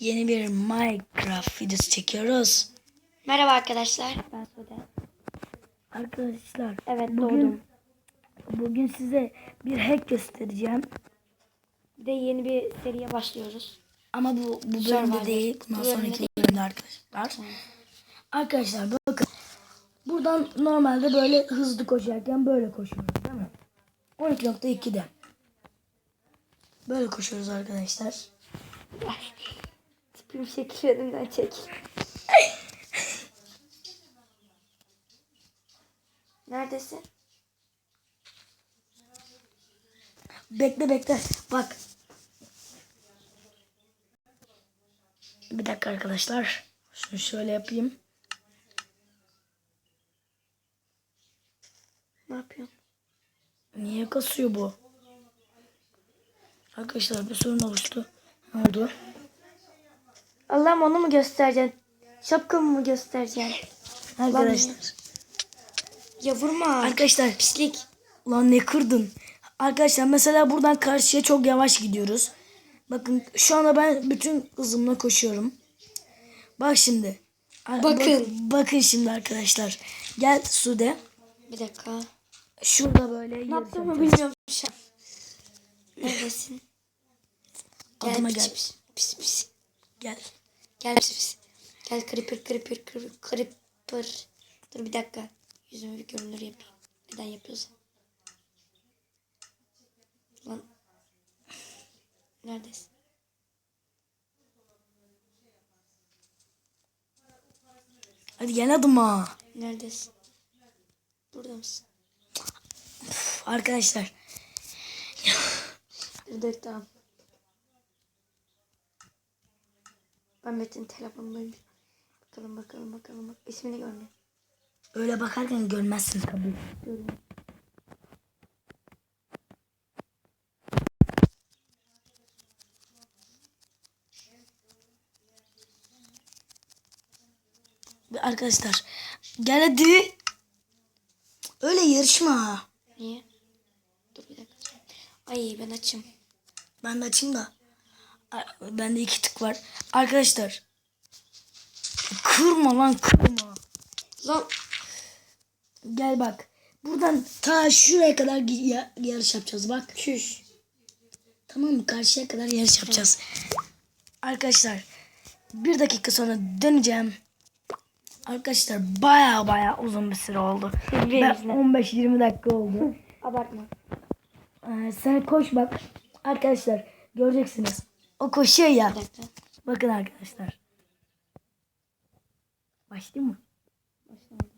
yeni bir Minecraft videosu çekiyoruz. Merhaba arkadaşlar. Ben Sude. Arkadaşlar Evet bugün, doğdum. bugün size bir hack göstereceğim. Bir de yeni bir seriye başlıyoruz. Ama bu, bu bölümde Survivor. değil. Bundan Bu sonraki bölümde arkadaşlar. Arkadaşlar bakın. Buradan normalde böyle hızlı koşarken böyle koşuyoruz değil mi? 12.2'de. Böyle koşuyoruz arkadaşlar. Tipim şekil önümden çek. Neredesin? Bekle bekle. Bak. Bir dakika arkadaşlar. Şunu şöyle yapayım. Ne yapıyorsun? Niye kasıyor bu? Arkadaşlar bir sorun oluştu. Oldu? Allah'ım onu mu göstereceksin? Şapkamı mı göstereceksin? Arkadaşlar. Ya vurma. Arkadaşlar Pislik. Ulan ne kırdın? Arkadaşlar mesela buradan karşıya çok yavaş gidiyoruz. Bakın şu anda ben bütün hızımla koşuyorum. Bak şimdi. Bakın. bak- bakın şimdi arkadaşlar. Gel Sude. Bir dakika. Şurada böyle Ne yaptığımı bilmiyorum. Neredesin? Adıma gel. Pis pis. pis. Gel. Gel pis pis. Gel creeper creeper creeper. Dur bir dakika. Yüzümü bir görünür yapayım. Neden yapıyorsun? Lan. Neredesin? Hadi gel adıma. Neredesin? Burada mısın? Üf, Arkadaşlar. Dur dur tamam. Ben Metin telefonundayım. Bakalım bakalım bakalım. Bak. İsmini görmüyorum. Öyle bakarken görmezsin tabii. Görmüyorum. Arkadaşlar. Gel hadi. Öyle yarışma. Niye? Dur bir dakika. Ay ben açım. Ben de açayım da. Bende iki tık var. Arkadaşlar. Kırma lan kırma. Lan Gel bak. Buradan ta şuraya kadar ya- yarış yapacağız bak. çüş. Tamam mı? Karşıya kadar yarış yapacağız. Arkadaşlar. Bir dakika sonra döneceğim. Arkadaşlar baya baya uzun bir süre oldu. Ben Benimle. 15-20 dakika oldu. Abartma. Ee, sen koş bak. Arkadaşlar göreceksiniz. O koşuyor ya. Bakın arkadaşlar. Başlayayım mı? Başlamadım.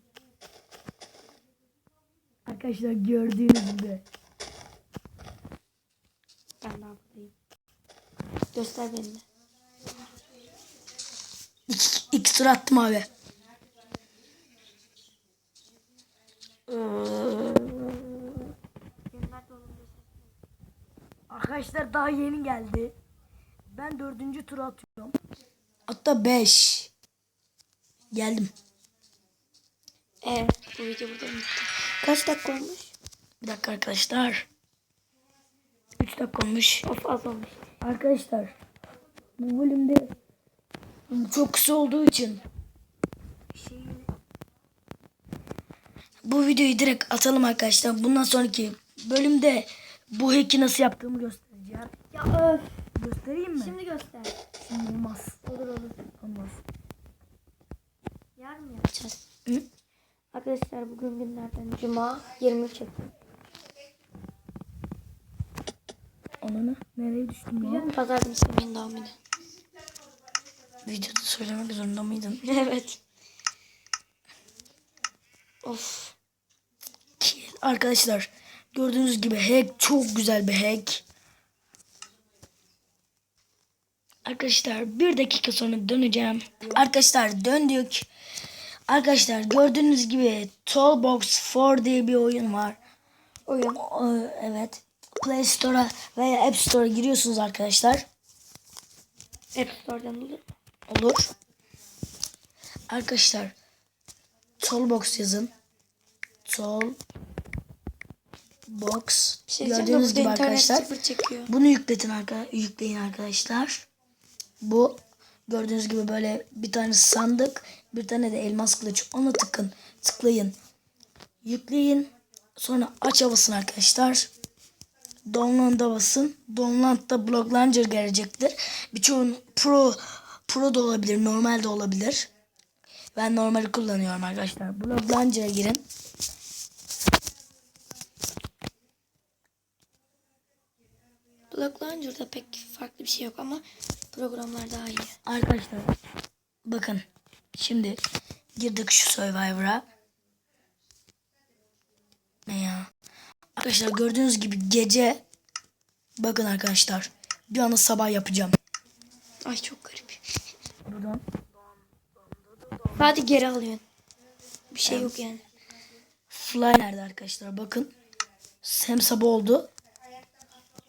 Arkadaşlar gördüğünüz gibi. Ben daha buradayım. Göster beni de. İki, iki tur attım abi. Arkadaşlar daha yeni geldi. Ben dördüncü tur atıyorum. Hatta beş. Geldim. Evet. Bu video burada mı? Kaç dakika olmuş? Bir dakika arkadaşlar. Üç dakika olmuş. Of az olmuş. Arkadaşlar bu bölümde çok kısa olduğu için bu videoyu direkt atalım arkadaşlar. Bundan sonraki bölümde bu hack'i nasıl yaptığımı göstereceğim. Ya öf. Göstereyim mi? Şimdi göster. Şimdi olmaz. Olur olur. Olmaz. Yarın mı yapacağız? Hı? Arkadaşlar bugün günlerden Cuma 23 Ekim. Ananı nereye düştüm ya? Biliyorum pazar günü Semih'in doğum günü. Videoda söylemek zorunda mıydın? evet. Of. Arkadaşlar gördüğünüz gibi hack çok güzel bir hack. Arkadaşlar bir dakika sonra döneceğim. Arkadaşlar döndük. Arkadaşlar gördüğünüz gibi Toolbox 4 diye bir oyun var. Oyun. O- Evet. Play Store'a veya App Store'a giriyorsunuz arkadaşlar. App Store'dan olur. Olur. Arkadaşlar Toolbox yazın. Toolbox Bir şey gördüğünüz gibi arkadaşlar. Bunu yükletin arka, yükleyin arkadaşlar. Bu gördüğünüz gibi böyle bir tane sandık, bir tane de elmas kılıç. Ona tıkın, tıklayın. Yükleyin. Sonra aç havasını arkadaşlar. Download'a basın. Download'da Block Launcher gelecektir. Birçoğun Pro Pro da olabilir, normal de olabilir. Ben normali kullanıyorum arkadaşlar. Block Launcher'a girin. Block Launcher'da pek farklı bir şey yok ama programlar daha iyi. Arkadaşlar bakın şimdi girdik şu Survivor'a. Ne ya? Arkadaşlar gördüğünüz gibi gece bakın arkadaşlar bir anda sabah yapacağım. Ay çok garip. Buradan Hadi geri alıyorsun. Bir şey yok yani. fly nerede arkadaşlar bakın. Hem sabah oldu.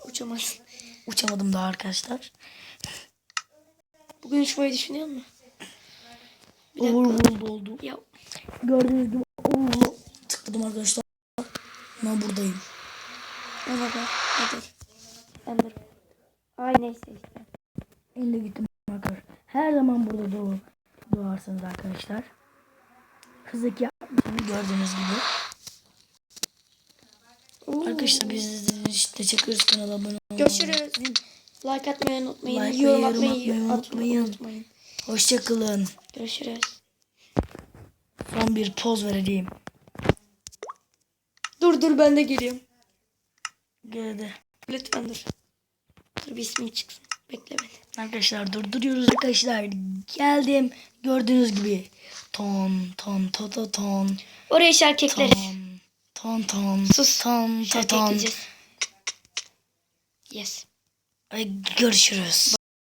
Uçamazsın. Uçamadım daha arkadaşlar. Bugün uçmayı düşünüyor musun? Overworld oldu. Ya Gördüğünüz gibi overworld tıkladım arkadaşlar. Ben buradayım. Ne dur. Ben dur. Ay neyse işte. Elde gittim arkadaşlar. Her zaman burada doğu, doğarsınız arkadaşlar. Hızlık yapmışım gördüğünüz gibi. Oo. Arkadaşlar biz de işte çekiyoruz kanala abone olmayı. Görüşürüz. Like atmayı unutmayın. Like yorum yorum atmayı, atmayı atmayı unutmayın. unutmayın. Hoşçakalın. Görüşürüz. Son bir poz vereceğim. Dur dur ben de geliyorum. Geldi. Lütfen dur. Dur bir ismim çıksın. Bekle beni. Arkadaşlar durduruyoruz arkadaşlar. Geldim. Gördüğünüz gibi. Ton ton to to ton. Oraya şarkı ekleriz. Ton ton ton. Sus. Ton to ton. Yes. Ay, Görüşürüz.